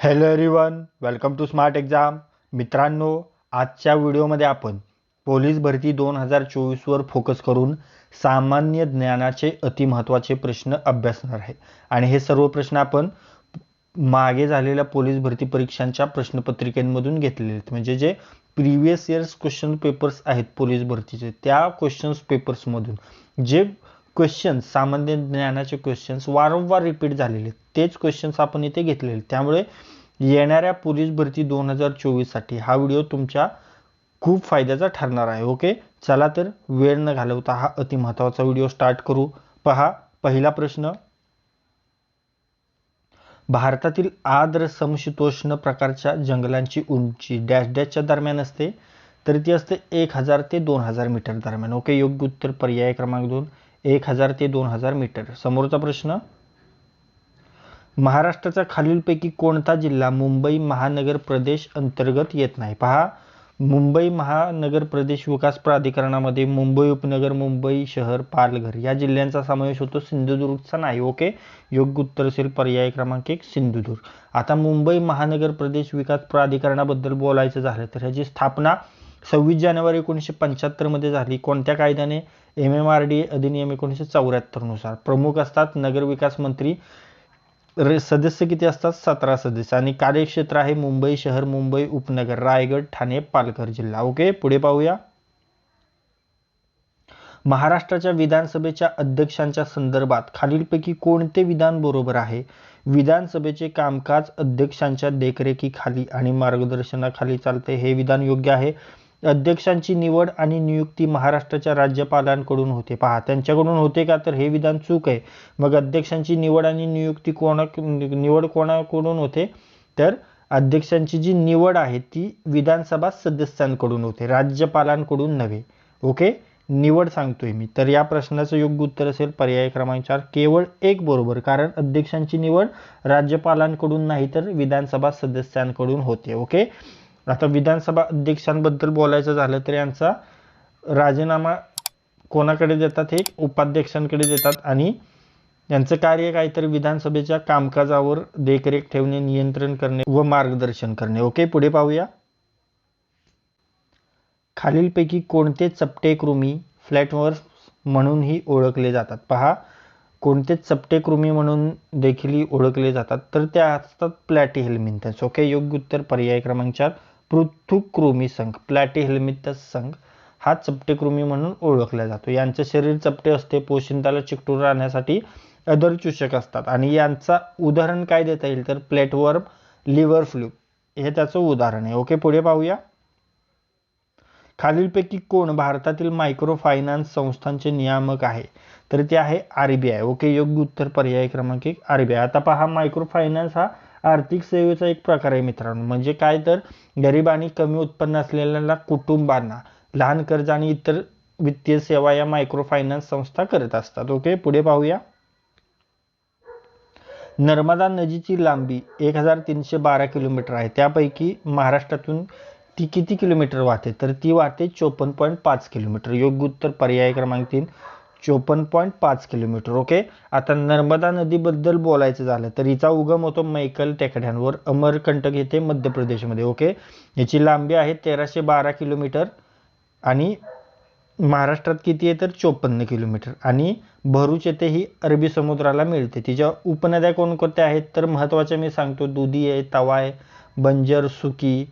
Hello everyone welcome to smart exam मित्रांनो आजच्या व्हिडिओमध्ये आपण पोलीस भरती दोन हजार चोवीसवर फोकस करून सामान्य ज्ञानाचे अतिमहत्त्वाचे प्रश्न अभ्यासणार आहे. आणि हे सर्व प्रश्न आपण मागे झालेल्या पोलीस भरती परीक्षांच्या प्रश्नपत्रिकेमधून घेतलेले आहेत. म्हणजे जे प्रिव्हियस इयर्स क्वेश्चन पेपर्स आहेत पोलीस भरतीचे त्या क्वेश्चन्स पेपर्समधून जे क्वेश्चन्स सामान्य ज्ञानाचे क्वेश्चन्स वारंवार रिपीट झालेले. तेच क्वेश्चन्स आपण इथे घेतलेले. त्यामुळे येणाऱ्या पोलीस भरती दोन हजार चोवीससाठी हा व्हिडिओ तुमच्या खूप फायद्याचा ठरणार आहे ओके चला तर वेळ न घालवता हा अतिमहत्वाचा व्हिडिओ स्टार्ट करू. पहा पहिला प्रश्न. भारतातील आर्द्र समशीतोष्ण प्रकारच्या जंगलांची उंची डॅश डॅशच्या दरम्यान असते तर ती असते एक हजार ते दोन हजार मीटर दरम्यान ओके योग्य उत्तर पर्याय क्रमांक दोन. एक हजार ते दोन हजार मीटर. समोरचा प्रश्न? महाराष्ट्राचा खालीलपैकी कोणता जिल्हा मुंबई महानगर प्रदेश अंतर्गत येत नाही? पहा. मुंबई महानगर प्रदेश विकास प्राधिकरणामध्ये मुंबई उपनगर मुंबई शहर पालघर या जिल्ह्यांचा समावेश होतो सिंधुदुर्गचा नाही ओके? योग्य उत्तर असेल पर्याय क्रमांक एक सिंधुदुर्ग. आता मुंबई महानगर प्रदेश विकास प्राधिकरणाबद्दल बोलायचं झालं तर ह्याची स्थापना सव्वीस जानेवारी एकोणीसशे पंच्याहत्तरमध्ये झाली. कोणत्या कायद्याने एम एम आर डी अधिनियम एकोणीसशे चौऱ्याहत्तरनुसार प्रमुख असतात? नगरविकास मंत्री सदस्य किती असतात? सतरा सदस्य. आणि कार्यक्षेत्र आहे मुंबई शहर मुंबई उपनगर रायगड ठाणे पालघर जिल्हा. ओके पुढे पाहूया. महाराष्ट्राच्या विधानसभेच्या अध्यक्षांच्या संदर्भात खालीलपैकी कोणते विधान बरोबर आहे? विधानसभेचे कामकाज अध्यक्षांच्या देखरेखीखाली आणि मार्गदर्शनाखाली चालते. हे विधान योग्य आहे? अध्यक्षांची निवड आणि नियुक्ती महाराष्ट्राच्या राज्यपालांकडून होते. पहा त्यांच्याकडून होते का तर हे विधान चूक आहे. मग अध्यक्षांची निवड आणि नियुक्ती कोणा निवड कोणाकडून होते? तर अध्यक्षांची जी निवड आहे ती विधानसभा सदस्यांकडून होते राज्यपालांकडून नव्हे. ओके? निवड सांगतोय मी. तर या प्रश्नाचं योग्य उत्तर असेल पर्याय क्रमांक चार. केवळ एक बरोबर कारण अध्यक्षांची निवड राज्यपालांकडून नाही तर विधानसभा सदस्यांकडून होते. ओके? आता विधानसभा अध्यक्षांबद्दल बोलायचं झालं तर यांचा राजीनामा कोणाकडे देतात? हे उपाध्यक्षांकडे देतात आणि यांचं कार्य काय तर विधानसभेच्या कामकाजावर देखरेख ठेवणे नियंत्रण करणे व मार्गदर्शन करणे. ओके पुढे पाहूया. खालीलपैकी कोणते चपटे कृमी फ्लॅटवर्स म्हणूनही ओळखले जातात? पहा कोणते चपटे कृमी म्हणून देखील ओळखले जातात? तर त्या असतात प्लॅटी हेल्मिंथस ओके योग्य उत्तर पर्याय क्रमांक चार. पृथुकृमी संघ प्लॅटी संघ हा चपटेकृमी म्हणून ओळखला जातो. यांचे शरीर चपटे असते पोशिंदाला चिकटून राहण्यासाठी अदर चूषक असतात. आणि यांचा उदाहरण काय देता येईल? तर प्लेटवर्म लिव्हर फ्लू. हे त्याचं उदाहरण आहे. ओके पुढे पाहूया. खालीलपैकी कोण भारतातील मायक्रो फायनान्स संस्थांचे नियामक आहे? तर ते आहे आर बी आय. ओके योग्य उत्तर पर्याय क्रमांक एक आर बी आय. आता पहा मायक्रो फायनान्स हा आर्थिक सेवेचा एक प्रकार आहे मित्रांनो. म्हणजे काय तर गरीब आणि कमी उत्पन्न असलेल्या कुटुंबांना लहान कर्ज आणि इतर वित्तीय सेवा या मायक्रो फायनान्स संस्था करत असतात. ओके पुढे पाहूया. नर्मदा नदीची लांबी एक हजार तीनशे बारा किलोमीटर आहे. त्यापैकी महाराष्ट्रातून ती किती किलोमीटर वाहते? तर ती वाहते चोपन्न पॉईंट पाच किलोमीटर. योग्य उत्तर पर्याय क्रमांक तीन चोपन्न पॉईंट पाच किलोमीटर ओके? आता नर्मदा नदीबद्दल बोलायचं झालं तर हिचा उगम होतो मैकल टेकड्यांवर अमरकंटक येथे मध्य प्रदेशमध्ये ओके? याची लांबी आहे तेराशे बारा किलोमीटर आणि महाराष्ट्रात किती आहे तर चोपन्न किलोमीटर. आणि भरूच येथे ही अरबी समुद्राला मिळते. तिच्या उपनद्या कोणकोणत्या आहेत तर महत्त्वाच्या मी सांगतो दुधी आहे तवा आहे बंजर सुकी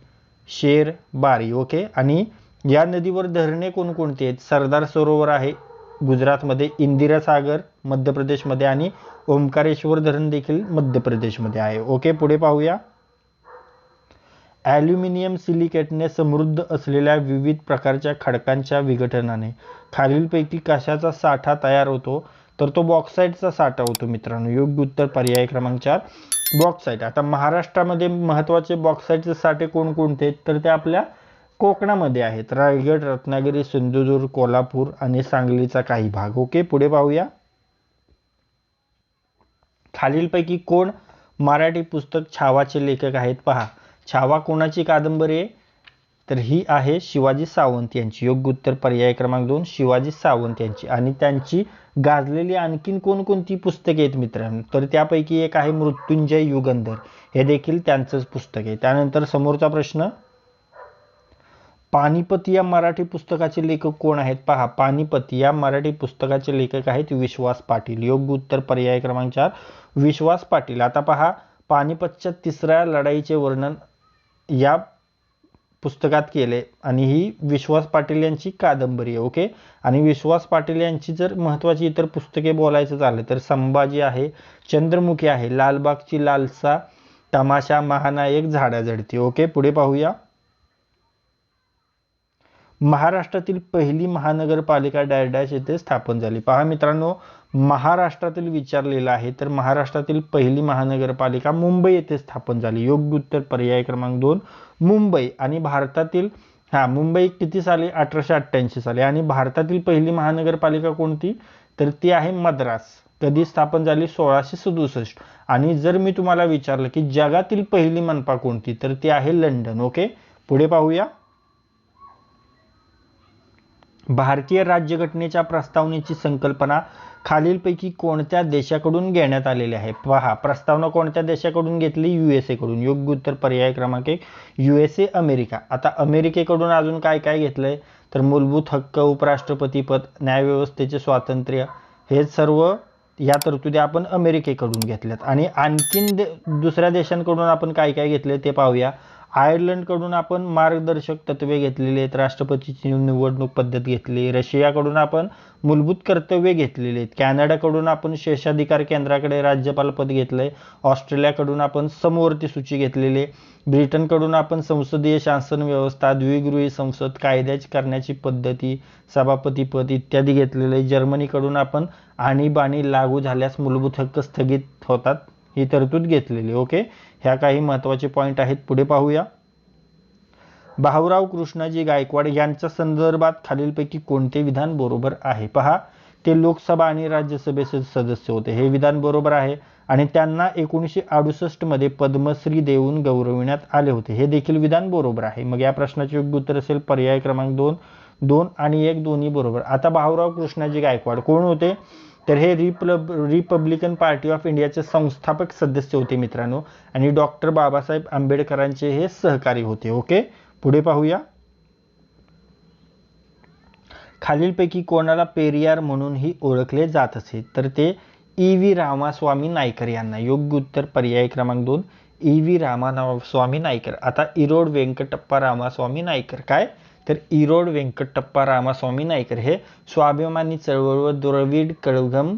शेर बारी ओके? आणि या नदीवर धरणे कोणकोणती आहेत? सरदार सरोवर आहे गुजरातमध्ये इंदिरा सागर मध्य प्रदेशमध्ये आणि ओंकारेश्वर धरण देखील मध्य प्रदेशमध्ये आहे. ओके पुढे पाहूया. ॲल्युमिनियम सिलिकेटने समृद्ध असलेल्या विविध प्रकारच्या खडकांच्या विघटनाने खालीलपैकी कशाचा साठा तयार होतो? तर तो बॉक्साईटचा साठा होतो मित्रांनो. योग्य उत्तर पर्याय क्रमांक चार. बॉक्साईट. आता महाराष्ट्रामध्ये महत्त्वाचे बॉक्साईटचे साठे कोणकोणते तर ते आपल्या कोकणामध्ये आहेत. रायगड रत्नागिरी सिंधुदुर्ग कोल्हापूर आणि सांगलीचा काही भाग. ओके पुढे पाहूया. खालीलपैकी कोण मराठी पुस्तक छावाचे लेखक आहेत पहा. छावा कोणाची कादंबरी आहे? तर ही आहे शिवाजी सावंत यांची. योग्य उत्तर पर्याय क्रमांक दोन शिवाजी सावंत यांची. आणि त्यांची गाजलेली आणखीन कोणकोणती पुस्तके आहेत मित्रांनो? तर त्यापैकी एक आहे मृत्युंजय युगंधर. हे देखील त्यांचंच पुस्तक आहे. त्यानंतर समोरचा प्रश्न पानिपत या मराठी पुस्तकाचे लेखक कोण आहेत? पहा पानिपत या मराठी पुस्तकाचे लेखक आहेत विश्वास पाटील. योग्य उत्तर पर्याय क्रमांक चार विश्वास पाटील. आता पहा पानिपतच्या तिसऱ्या लढाईचे वर्णन या पुस्तकात केले आणि ही विश्वास पाटील यांची कादंबरी आहे ओके? आणि विश्वास पाटील यांची जर महत्त्वाची इतर पुस्तके बोलायचं झालं तर संभाजी आहे चंद्रमुखी आहे लालबागची लालसा तमाशा महानायक झाडाझडती ओके? पुढे पाहूया. महाराष्ट्रातील पहिली महानगरपालिका डॅश येथे स्थापन झाली. पहा मित्रांनो महाराष्ट्रातील विचारलेला आहे तर महाराष्ट्रातील पहिली महानगरपालिका मुंबई येथे स्थापन झाली. योग्य उत्तर पर्याय क्रमांक दोन मुंबई. आणि भारतातील हा मुंबई किती साली? अठराशे अठ्ठ्याऐंशी साली. आणि भारतातील पहिली महानगरपालिका कोणती? तर ती आहे मद्रास. कधी स्थापन झाली? सोळाशे सदुसष्ट. आणि जर मी तुम्हाला विचारलं की जगातील पहिली मनपा कोणती? तर ती आहे लंडन. ओके? पुढे पाहूया. भारतीय राज्यघटनेच्या प्रस्तावनेची संकल्पना खालीलपैकी कोणत्या देशाकडून घेण्यात आलेली आहे? पहा प्रस्तावना कोणत्या देशाकडून घेतली? यू एस एकडून योग्य उत्तर पर्याय क्रमांक एक यू एस ए अमेरिका. आता अमेरिकेकडून अजून काय काय घेतलंय? तर मूलभूत हक्क उपराष्ट्रपती पद न्यायव्यवस्थेचे स्वातंत्र्य हे सर्व या तरतुदी आपण अमेरिकेकडून घेतल्यात. आणि आणखीन दे दुसऱ्या देशांकडून आपण काय काय घेतले ते पाहूया. आयर्लंडकडून आपण मार्गदर्शक तत्वे घेतलेली आहेत राष्ट्रपतीची निवडणूक पद्धत घेतली रशियाकडून आपण मूलभूत कर्तव्ये घेतलेली आहेत कॅनडाकडून आपण शेषाधिकार केंद्राकडे राज्यपाल पद घेतलंय ऑस्ट्रेलियाकडून आपण समवर्ती सूची घेतलेली ब्रिटनकडून आपण संसदीय शासन व्यवस्था द्विगृही संसद कायद्याची करण्याची पद्धती सभापती पद इत्यादी घेतलेले जर्मनीकडून आपण आणीबाणी लागू झाल्यास मूलभूत हक्क स्थगित होतात. ही तरतूद घेतलेली ओके? ह्या काही महत्त्वाचे पॉईंट आहेत पुढे पाहूया. भाऊराव कृष्णाजी गायकवाड यांच्या संदर्भात खालीलपैकी कोणते विधान बरोबर आहे? पहा ते लोकसभा आणि राज्यसभेचे सदस्य होते. हे विधान बरोबर आहे आणि त्यांना एकोणीसशे अडुसष्टमध्ये पद्मश्री देऊन गौरविण्यात आले होते. हे देखील विधान बरोबर आहे. मग या प्रश्नाचे योग्य उत्तर असेल पर्याय क्रमांक दोन. दोन आणि एक दोन्ही बरोबर. आता भाऊराव कृष्णाजी गायकवाड कोण होते? तर हे रिपलब रिपब्लिकन पार्टी ऑफ इंडियाचे संस्थापक सदस्य होते मित्रांनो. आणि डॉक्टर बाबासाहेब आंबेडकरांचे हे सहकारी होते. ओके? पुढे पाहूया. खालीलपैकी कोणाला पेरियार म्हणूनही ओळखले जात असे तर ते ई. व्ही. रामास्वामी नायकर यांना. योग्य उत्तर पर्याय क्रमांक दोन. ई. व्ही. रामास्वामी नायकर. आता इरोड व्यंकटप्पा रामास्वामी नायकर. काय? तर इरोड व्यंकटप्पा रामास्वामी नायकर हे स्वाभिमानी चळवळ व द्रविड कळघम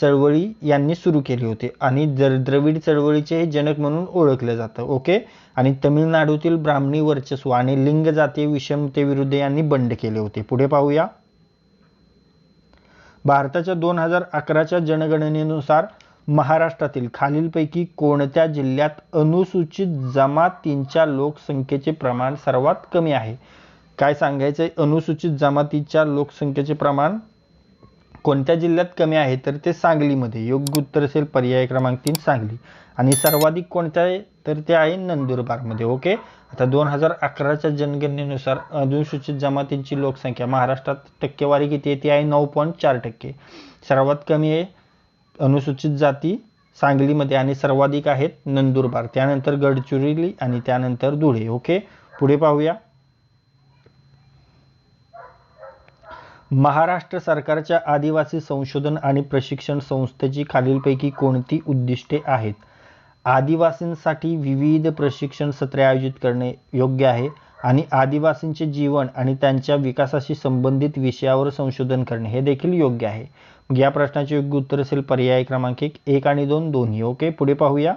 चळवळी यांनी सुरू केली होती. आणि जर द्रविड चळवळीचे हे जनक म्हणून ओळखलं जातं ओके? आणि तमिळनाडूतील ब्राह्मणी वर्चस्व आणि लिंग जातीय विषमतेविरुद्ध यांनी बंड केले होते. पुढे पाहूया. भारताच्या दोन हजार अकराच्या जनगणनेनुसार महाराष्ट्रातील खालीलपैकी कोणत्या जिल्ह्यात अनुसूचित जमातींच्या लोकसंख्येचे प्रमाण सर्वात कमी आहे? काय सांगायचंय? अनुसूचित जमातीच्या लोकसंख्येचे प्रमाण कोणत्या जिल्ह्यात कमी आहे? तर ते सांगलीमध्ये. योग्य उत्तर असेल पर्याय क्रमांक तीन सांगली. आणि सर्वाधिक कोणत्या आहे? तर ते आहे नंदुरबारमध्ये. ओके? आता दोन हजार अकराच्या जनगणनेनुसार अनुसूचित जमातींची लोकसंख्या महाराष्ट्रात टक्केवारी किती आहे? ती आहे नऊ पॉईंट चार टक्के. सर्वात कमी आहे अनुसूचित जाती सांगलीमध्ये आणि सर्वाधिक आहेत नंदुरबार. त्यानंतर गडचिरोली आणि त्यानंतर धुळे. ओके? पुढे पाहूया. महाराष्ट्र सरकारच्या आदिवासी संशोधन आणि प्रशिक्षण संस्थेची खालीलपैकी कोणती उद्दिष्टे आहेत? आदिवासींसाठी विविध प्रशिक्षण सत्रे आयोजित करणे योग्य आहे आणि आदिवासींचे जीवन आणि त्यांच्या विकासाशी संबंधित विषयावर संशोधन करणे हे देखील योग्य आहे. या प्रश्नाचे योग्य उत्तर असेल पर्याय क्रमांक एक आणि दोन दोन्ही. ओके पुढे पाहूया.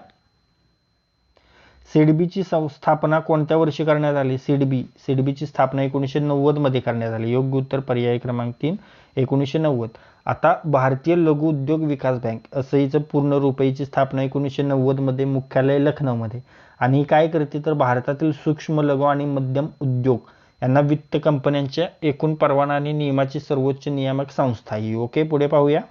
सिडबीची स्थापना कोणत्या वर्षी करण्यात आली? सिडबी. सिडबीची स्थापना एकोणीसशे नव्वदमध्ये करण्यात आली. योग्य उत्तर पर्याय क्रमांक तीन एकोणीसशे नव्वद. आता भारतीय लघु उद्योग विकास बँक असं हिचं पूर्ण रुपयेची स्थापना एकोणीसशे नव्वदमध्ये मुख्यालय लखनौमध्ये. आणि काय करते? तर भारतातील सूक्ष्म लघु आणि मध्यम उद्योग यांना वित्त कंपन्यांच्या एकूण परवाना आणि नियमाची सर्वोच्च नियामक संस्था ही. ओके पुढे पाहूया.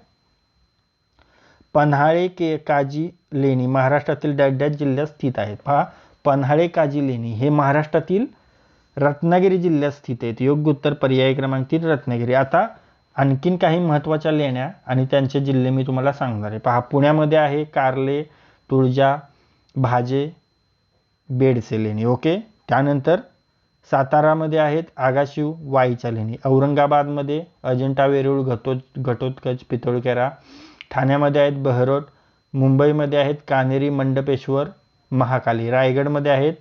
पन्हाळे के काजी लेणी महाराष्ट्रातील डॅश डॅश जिल्ह्यात स्थित आहेत. पहा पन्हाळे काजी लेणी हे महाराष्ट्रातील रत्नागिरी जिल्ह्यात स्थित आहेत. योग्य उत्तर पर्याय क्रमांक तीन रत्नागिरी. आता आणखीन काही महत्त्वाच्या लेण्या आणि त्यांचे जिल्हे मी तुम्हाला सांगणार आहे. पहा पुण्यामध्ये आहे कार्ले तुळजा भाजे बेडसे लेणी. ओके? त्यानंतर सातारामध्ये आहेत आगाशिव वाईच्या लेणी. औरंगाबादमध्ये अजिंठा वेरूळ घटो घटोत्कच पितोळकेरा ठाण्यामध्ये आहेत बहरोट मुंबईमध्ये आहेत कानेरी मंडपेश्वर महाकाली रायगडमध्ये आहेत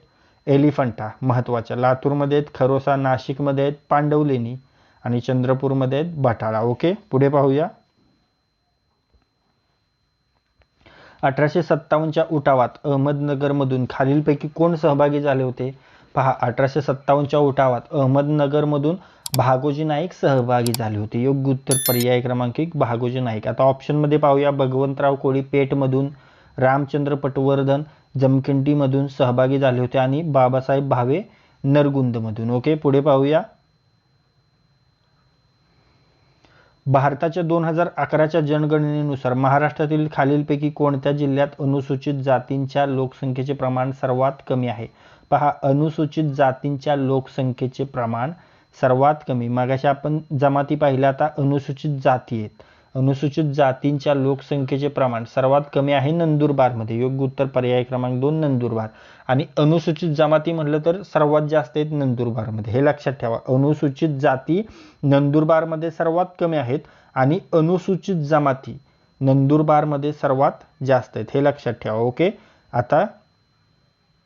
एलिफंटा महत्त्वाच्या लातूरमध्ये आहेत खरोसा नाशिकमध्ये आहेत पांडवलेणी आणि चंद्रपूरमध्ये आहेत बटाळा. ओके पुढे पाहूया. अठराशे सत्तावन्नच्या उठावात अहमदनगरमधून खालीलपैकी कोण सहभागी झाले होते? पहा अठराशे सत्तावन्नच्या उठावात अहमदनगरमधून भागोजी नाईक सहभागी झाले होते. योग्य उत्तर पर्याय क्रमांक एक भागोजी नाईक. आता ऑप्शनमध्ये पाहूया भगवंतराव कोळी पेठमधून रामचंद्र पटवर्धन जमखिंडीमधून सहभागी झाले होते आणि बाबासाहेब भावे नरगुंदमधून. ओके पुढे पाहूया. भारताच्या दोन हजार अकराच्या जनगणनेनुसार महाराष्ट्रातील खालीलपैकी कोणत्या जिल्ह्यात अनुसूचित जातींच्या लोकसंख्येचे प्रमाण सर्वात कमी आहे? पहा अनुसूचित जातींच्या लोकसंख्येचे प्रमाण सर्वात कमी. मागाशी आपण जमाती पाहिल्या आता अनुसूचित जाती आहेत. अनुसूचित जातींच्या लोकसंख्येचे प्रमाण सर्वात कमी आहे नंदुरबारमध्ये. योग्य उत्तर पर्याय क्रमांक दोन नंदुरबार. आणि अनुसूचित जमाती म्हटलं तर सर्वात जास्त आहेत नंदुरबारमध्ये. हे लक्षात ठेवा. अनुसूचित जाती नंदुरबारमध्ये सर्वात कमी आहेत आणि अनुसूचित जमाती नंदुरबारमध्ये सर्वात जास्त आहेत. हे लक्षात ठेवा. ओके? आता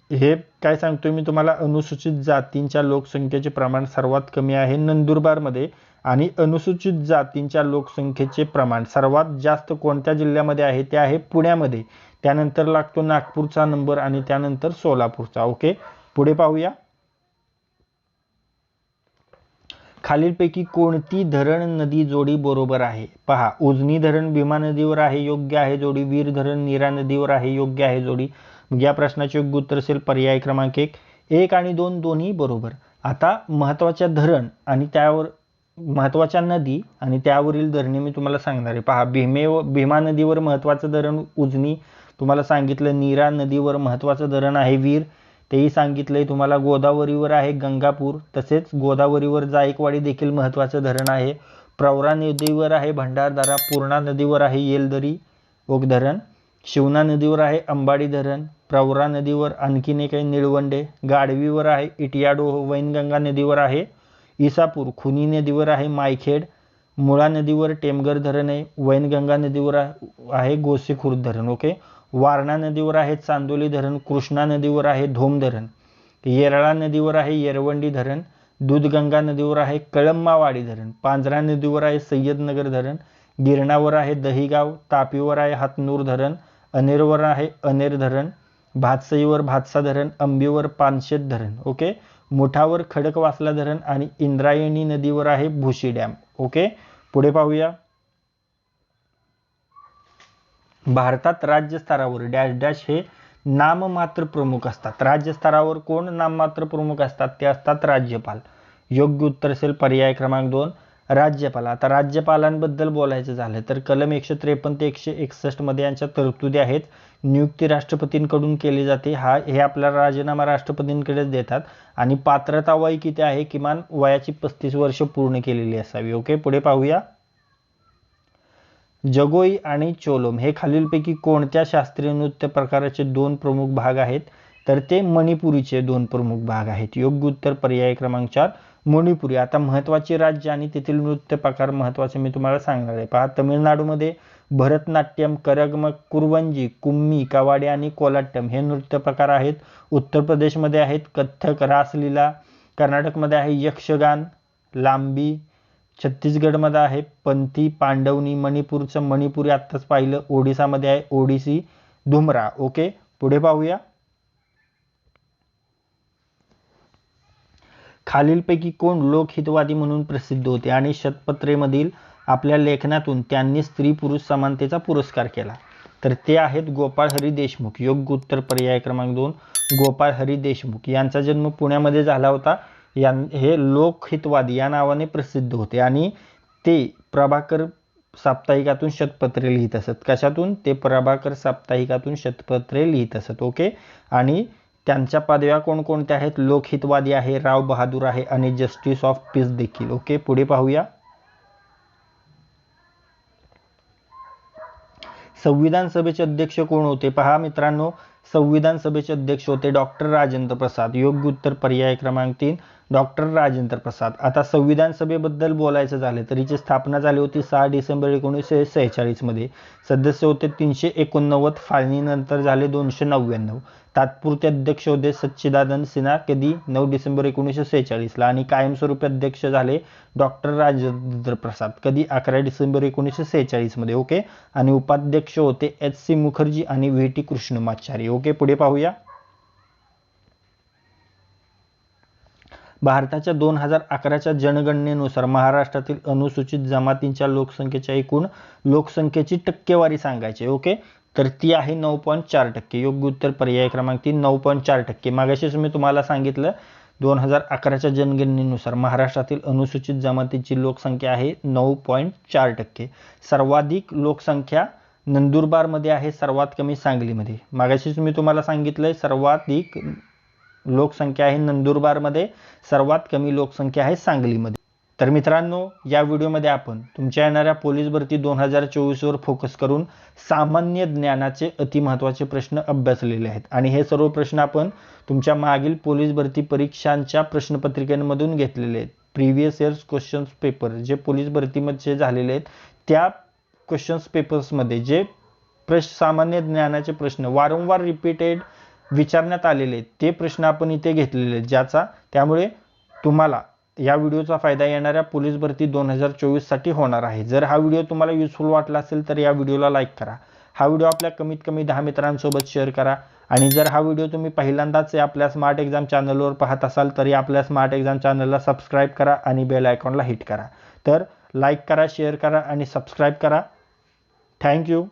हे काय सांगतोय मी तुम्हाला? अनुसूचित जातींच्या लोकसंख्येचे प्रमाण सर्वात कमी आहे नंदुरबारमध्ये आणि अनुसूचित जातींच्या लोकसंख्येचे प्रमाण सर्वात जास्त कोणत्या जिल्ह्यामध्ये आहे? ते आहे पुण्यामध्ये. त्यानंतर लागतो नागपूरचा नंबर आणि त्यानंतर सोलापूरचा. ओके? पुढे पाहूया. खालीलपैकी कोणती धरण नदी जोडी बरोबर आहे? पहा उजनी धरण भीमा नदीवर आहे योग्य आहे जोडी. वीर धरण नीरा नदीवर आहे योग्य आहे जोडी. मग या प्रश्नाचे योग्य उत्तर असेल पर्याय क्रमांक एक. एक आणि दोन दोन्ही बरोबर. आता महत्त्वाच्या धरण आणि त्यावर महत्त्वाच्या नदी आणि त्यावरील धरणे मी तुम्हाला सांगणार आहे. पहा भीमे भीमा नदीवर महत्त्वाचं धरण उजनी. तुम्हाला सांगितलं नीरा नदीवर महत्त्वाचं धरण आहे वीर. तेही सांगितलंय तुम्हाला गोदावरीवर आहे गंगापूर. तसेच गोदावरीवर जायकवाडी देखील महत्त्वाचं धरण आहे. प्रवरा नदीवर आहे भंडारदारा. पूर्णा नदीवर आहे येलदरी. ओक धरण. शिवना नदीवर आहे अंबाडी धरण. प्रवरा नदीवर आणखीन एक आहे निळवंडे. गाडवीवर आहे इटियाडो वैनगंगा नदीवर आहे. इसापूर खुनी नदीवर आहे मायखेड. मुळा नदीवर टेमगर धरण आहे. वैनगंगा नदीवर आहे गोसेखुर्द धरण ओके? वारणा नदीवर आहे चांदोली धरण. कृष्णा नदीवर आहे धोम धरण. येरळा नदीवर आहे येरवंडी धरण. दूधगंगा नदीवर आहे कळंबावाडी धरण. पांजरा नदीवर आहे सय्यदनगर धरण. गिरणावर आहे दहिगाव. तापीवर आहे हातनूर धरण. अनेरवर आहे अनेर धरण. भातसईवर भातसा धरण अंबीवर पानशेत धरण ओके? मुठावर खडकवासला धरण आणि इंद्रायणी नदीवर आहे भुशी डॅम ओके? पुढे पाहूया. भारतात राज्यस्तरावर डॅश डॅश हे नाममात्र प्रमुख असतात. राज्यस्तरावर कोण नाममात्र प्रमुख असतात? ते असतात राज्यपाल. योग्य उत्तर असेल पर्याय क्रमांक दोन. राज्यपाल. आता राज्यपालांबद्दल बोलायचं झालं तर कलम एकशे त्रेपन्न ते एकशे एकसष्टमध्ये यांच्या तरतुदी आहेत. नियुक्ती राष्ट्रपतींकडून केली जाते. हा हे आपला राजीनामा राष्ट्रपतींकडेच देतात. आणि पात्रता वय किती आहे? किमान वयाची पस्तीस वर्ष पूर्ण केलेली असावी. ओके पुढे पाहूया. जगोई आणि चोलोम हे खालीलपैकी कोणत्या शास्त्रीय नृत्य प्रकाराचे दोन प्रमुख भाग आहेत? तर ते मणिपुरीचे दोन प्रमुख भाग आहेत. योग्य उत्तर पर्याय क्रमांक चार. मणिपुरी आता महत्त्वाची राज्य आणि तेथील नृत्य प्रकार महत्त्वाचे मी तुम्हाला सांगणार आहे. पहा तमिळनाडूमध्ये भरतनाट्यम करगम कुरवंजी कुम्मी कवाडी आणि कोलाट्टम हे नृत्य प्रकार आहेत. उत्तर प्रदेशमध्ये आहेत कथ्थक रासलीला कर्नाटकमध्ये आहे यक्षगान लांबी छत्तीसगडमध्ये आहे पंथी पांडवनी मणिपूरचं मणिपुरी आत्ताच पाहिलं ओडिसामध्ये आहे ओडिसी धुमरा. ओके पुढे पाहूया. खालीलपैकी कोण लोकहितवादी म्हणून प्रसिद्ध होते आणि शतपत्रेमधील आपल्या लेखनातून त्यांनी स्त्री पुरुष समानतेचा पुरस्कार केला. तर ते आहेत गोपाळ हरी देशमुख. योग्य उत्तर पर्याय क्रमांक दोन गोपाळ हरी देशमुख. यांचा जन्म पुण्यामध्ये झाला होता. या हे लोकहितवादी या नावाने प्रसिद्ध होते आणि ते प्रभाकर साप्ताहिकातून शतपत्रे लिहित असत. कशातून? ते प्रभाकर साप्ताहिकातून शतपत्रे लिहित असत. ओके? आणि त्यांच्या पदव्या कोणकोणत्या आहेत? लोकहितवादी आहे राव बहादूर आहे आणि जस्टिस ऑफ पीस देखील. ओके पुढे पाहूया. संविधान सभेचे अध्यक्ष कोण होते? पहा मित्रांनो संविधान सभेचे अध्यक्ष होते डॉक्टर राजेंद्र प्रसाद. योग्य उत्तर पर्याय क्रमांक तीन डॉक्टर राजेंद्र प्रसाद. आता संविधान सभेबद्दल बोलायचं झालं तर हिची स्थापना झाली होती सहा डिसेंबर एकोणीसशे सेहेचाळीसमध्ये सदस्य होते तीनशे एकोणनव्वद फाळणीनंतर झाले दोनशे नव्याण्णव. तात्पुरते अध्यक्ष होते सच्चिदानंद सिन्हा. कधी? नऊ डिसेंबर एकोणीसशे सेहेचाळीसला आणि कायमस्वरूपी अध्यक्ष झाले डॉक्टर राजेंद्र प्रसाद. कधी? अकरा डिसेंबर एकोणीसशे सेहेचाळीसमध्ये ओके? आणि उपाध्यक्ष होते एच सी मुखर्जी आणि व्ही टी कृष्णमाचारी ओके? पुढे पाहूया. भारताच्या दोन हजार अकराच्या जनगणनेनुसार महाराष्ट्रातील अनुसूचित जमातींच्या लोकसंख्येच्या एकूण लोकसंख्येची टक्केवारी सांगायची ओके? तर ती आहे नऊ पॉईंट चार टक्के. योग्य उत्तर पर्याय क्रमांक तीन नऊ पॉईंट चार टक्के. मागाशीच मी तुम्हाला सांगितलं दोन हजार अकराच्या जनगणनेनुसार महाराष्ट्रातील अनुसूचित जमातीची लोकसंख्या आहे नऊ पॉईंट चार टक्के. सर्वाधिक लोकसंख्या नंदुरबारमध्ये आहे सर्वात कमी सांगलीमध्ये. मागाशीच मी तुम्हाला सांगितलंय सर्वाधिक लोकसंख्या आहे नंदुरबारमध्ये सर्वात कमी लोकसंख्या आहे सांगलीमध्ये. तर मित्रांनो या व्हिडिओमध्ये आपण तुमच्या येणाऱ्या पोलीस भरती दोन हजार चोवीसवर फोकस करून सामान्य ज्ञानाचे अतिमहत्त्वाचे प्रश्न अभ्यासलेले आहेत. आणि हे सर्व प्रश्न आपण तुमच्या मागील पोलीस भरती परीक्षांच्या प्रश्नपत्रिकांमधून घेतलेले आहेत. प्रिव्हियस इयर्स क्वेश्चन्स पेपर जे पोलीस भरतीमध्ये झालेले आहेत त्या क्वेश्चन्स पेपर्समध्ये जे प्रश्न सामान्य ज्ञानाचे प्रश्न वारंवार रिपीटेड विचारण्यात आलेले आहेत ते प्रश्न आपण इथे घेतलेले आहेत ज्याचा त्यामुळे तुम्हाला या व्हिडिओचा फायदा येणाऱ्या पोलीस भरती दोन हजार चोवीससाठी होणार आहे. जर हा व्हिडिओ तुम्हाला युजफुल वाटला असेल तर या व्हिडिओला लाईक करा. हा व्हिडिओ आपल्या कमीत कमी दहा मित्रांसोबत शेअर करा. आणि जर हा व्हिडिओ तुम्ही पहिल्यांदाच आपल्या स्मार्ट एक्झाम चॅनलवर पाहत असाल तरी आपल्या स्मार्ट एक्झाम चॅनलला सबस्क्राईब करा आणि बेल आयकॉनला हिट करा. तर लाईक करा शेअर करा आणि सबस्क्राईब करा. थँक्यू